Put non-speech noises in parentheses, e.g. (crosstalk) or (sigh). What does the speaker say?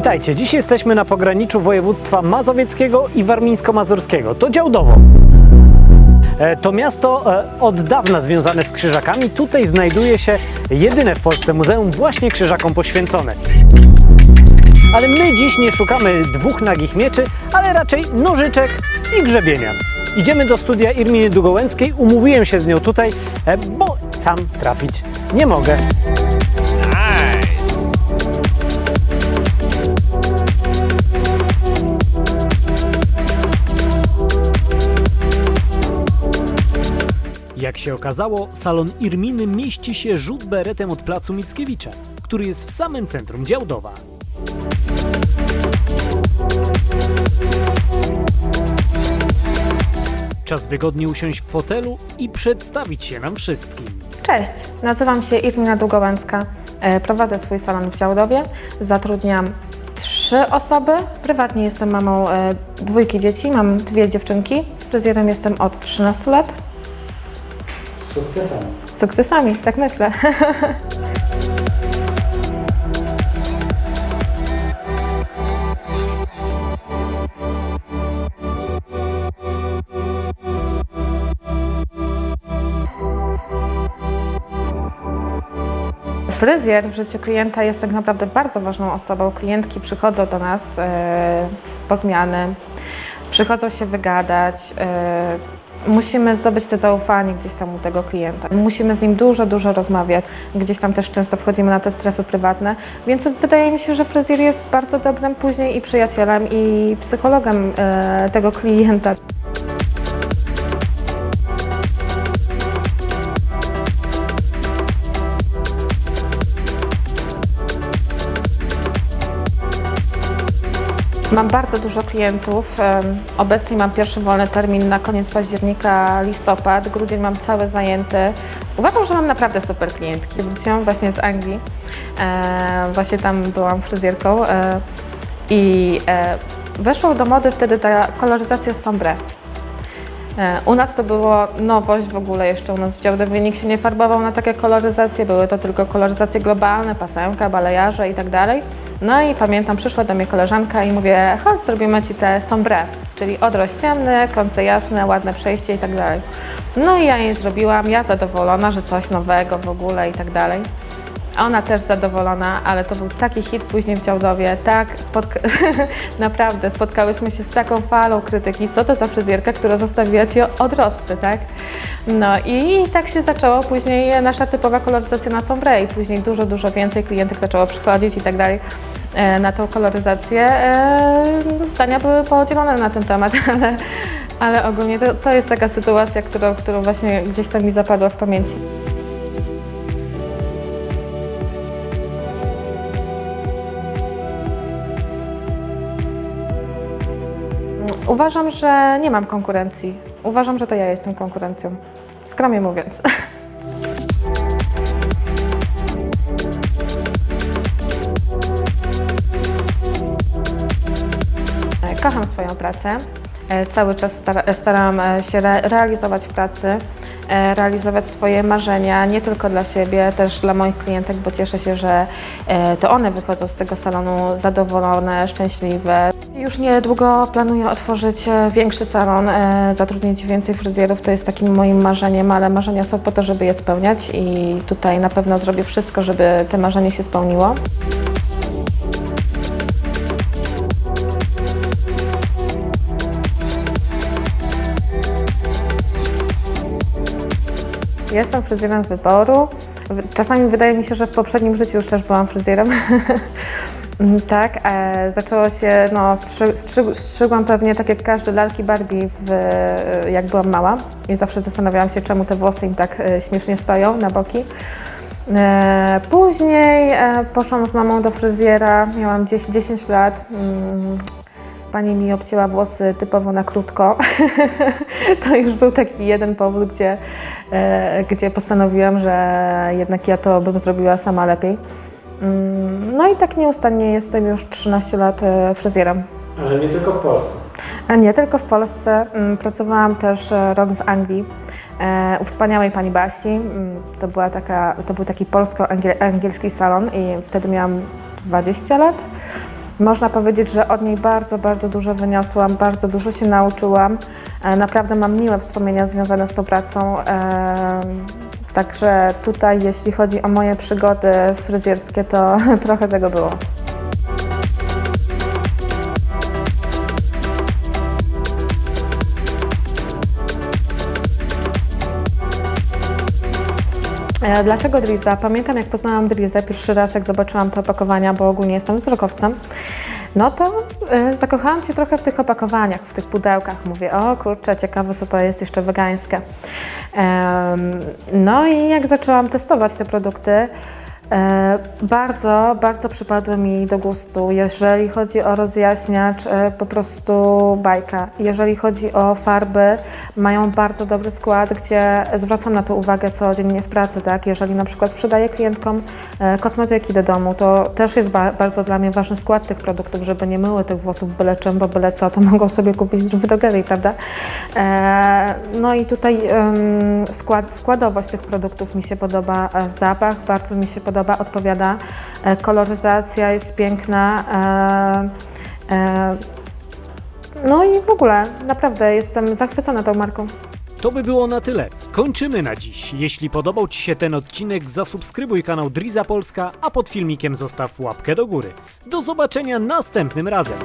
Witajcie, dziś jesteśmy na pograniczu województwa mazowieckiego i warmińsko-mazurskiego. To Działdowo. E, To miasto e, od dawna związane z krzyżakami. Tutaj znajduje się jedyne w Polsce muzeum właśnie krzyżakom poświęcone. Ale my dziś nie szukamy dwóch nagich mieczy, ale raczej nożyczek i grzebienia. Idziemy do studia Irminy Dugołęckiej, umówiłem się z nią tutaj, e, bo sam trafić nie mogę. Się okazało, salon Irminy mieści się rzut beretem od placu Mickiewicza, który jest w samym centrum Działdowa. Czas wygodnie usiąść w fotelu i przedstawić się nam wszystkim. Cześć, nazywam się Irmina Długołęcka. E, Prowadzę swój salon w Działdowie. Zatrudniam trzy osoby. Prywatnie jestem mamą e, dwójki dzieci, mam dwie dziewczynki. Fryzjerem jestem od 13 lat. Z sukcesami. Z sukcesami, tak myślę. Fryzjer w życiu klienta jest tak naprawdę bardzo ważną osobą. Klientki przychodzą do nas e, po zmiany, przychodzą się wygadać. E, musimy zdobyć to zaufanie gdzieś tam u tego klienta. Musimy z nim dużo, dużo rozmawiać. Gdzieś tam też często wchodzimy na te strefy prywatne, więc wydaje mi się, że fryzjer jest bardzo dobrym później i przyjacielem, i psychologiem e, tego klienta. Mam bardzo dużo klientów. Obecnie mam pierwszy wolny termin na koniec października, listopad. Grudzień mam cały zajęty. Uważam, że mam naprawdę super klientki. Wróciłam właśnie z Anglii. E, właśnie tam byłam fryzjerką e, i e, weszła do mody wtedy ta koloryzacja sombre. E, U nas to było nowość w ogóle, jeszcze u nas w Działdowie nikt się nie farbował na takie koloryzacje, były to tylko koloryzacje globalne, pasemka, balejarze i tak dalej. No i pamiętam, przyszła do mnie koleżanka i mówię, chodź zrobimy Ci te sombre, czyli odrość ciemny, końce jasne, ładne przejście i tak dalej. No i ja jej zrobiłam, ja zadowolona, że coś nowego w ogóle i tak dalej. Ona też zadowolona, ale to był taki hit później w Działdowie, tak, spotka- (laughs) naprawdę spotkałyśmy się z taką falą krytyki, co to za fryzjerka, która zostawiła Ci odrosty, tak? No i tak się zaczęło później nasza typowa koloryzacja na sombre i później dużo, dużo więcej klientek zaczęło przychodzić i tak dalej e, na tą koloryzację. E, Zdania były podzielone na ten temat, (laughs) ale, ale ogólnie to, to jest taka sytuacja, którą, którą właśnie gdzieś tam mi zapadła w pamięci. Uważam, że nie mam konkurencji. Uważam, że to ja jestem konkurencją. Skromnie mówiąc. (laughs) Kocham swoją pracę. E, Cały czas stara- staram e, się re- realizować w pracy, e, realizować swoje marzenia, nie tylko dla siebie, też dla moich klientek, bo cieszę się, że to one wychodzą z tego salonu zadowolone, szczęśliwe. Już niedługo planuję otworzyć e, większy salon, e, zatrudnić więcej fryzjerów. To jest takim moim marzeniem, ale marzenia są po to, żeby je spełniać i tutaj na pewno zrobię wszystko, żeby te marzenie się spełniło. Jestem fryzjerem z wyboru. Czasami wydaje mi się, że w poprzednim życiu już też byłam fryzjerem. (laughs) Mm, tak, e, zaczęło się, no, strzy, strzy, strzygłam pewnie tak jak każdy lalki Barbie, w, jak byłam mała i zawsze zastanawiałam się, czemu te włosy im tak e, śmiesznie stoją na boki. E, później e, poszłam z mamą do fryzjera, miałam 10, 10 lat. Mm, Pani mi obcięła włosy typowo na krótko. (laughs) to już był taki jeden powód, gdzie, e, gdzie postanowiłam, że jednak ja to bym zrobiła sama lepiej. Mm, No i tak nieustannie jestem już 13 lat e, fryzjerem. Ale nie tylko w Polsce. A nie tylko w Polsce. Mm, Pracowałam też e, rok w Anglii. e, U wspaniałej pani Basi. Mm, To, była taka, to był taki polsko-angielski salon i wtedy miałam 20 lat. Można powiedzieć, że od niej bardzo, bardzo dużo wyniosłam, bardzo dużo się nauczyłam. E, Naprawdę mam miłe wspomnienia związane z tą pracą. Także tutaj, jeśli chodzi o moje przygody fryzjerskie, to (laughs) trochę tego było. E, Dlaczego Driza? Pamiętam, jak poznałam Drizę pierwszy raz, jak zobaczyłam te opakowania, bo ogólnie jestem wzrokowcem. No to e, zakochałam się trochę w tych opakowaniach, w tych pudełkach. Mówię, o kurczę, ciekawe co to jest jeszcze wegańskie. No i jak zaczęłam testować te produkty, bardzo, bardzo przypadły mi do gustu. Jeżeli chodzi o rozjaśniacz, e, po prostu bajka. Jeżeli chodzi o farby, mają bardzo dobry skład, gdzie zwracam na to uwagę codziennie w pracy, tak? Jeżeli na przykład sprzedaję klientkom e, kosmetyki do domu, to też jest ba- bardzo dla mnie ważny skład tych produktów, żeby nie myły tych włosów byle czym, bo byle co, to (laughs) mogą sobie kupić w drogerii, prawda? E, no i tutaj skład, składowość tych produktów mi się podoba, e, zapach bardzo mi się podoba, odpowiada, e, koloryzacja jest piękna, e, e, no i w ogóle naprawdę jestem zachwycona tą marką. To by było na tyle. Kończymy na dziś. Jeśli podobał Ci się ten odcinek, zasubskrybuj kanał Driza Polska, a pod filmikiem zostaw łapkę do góry. Do zobaczenia następnym razem.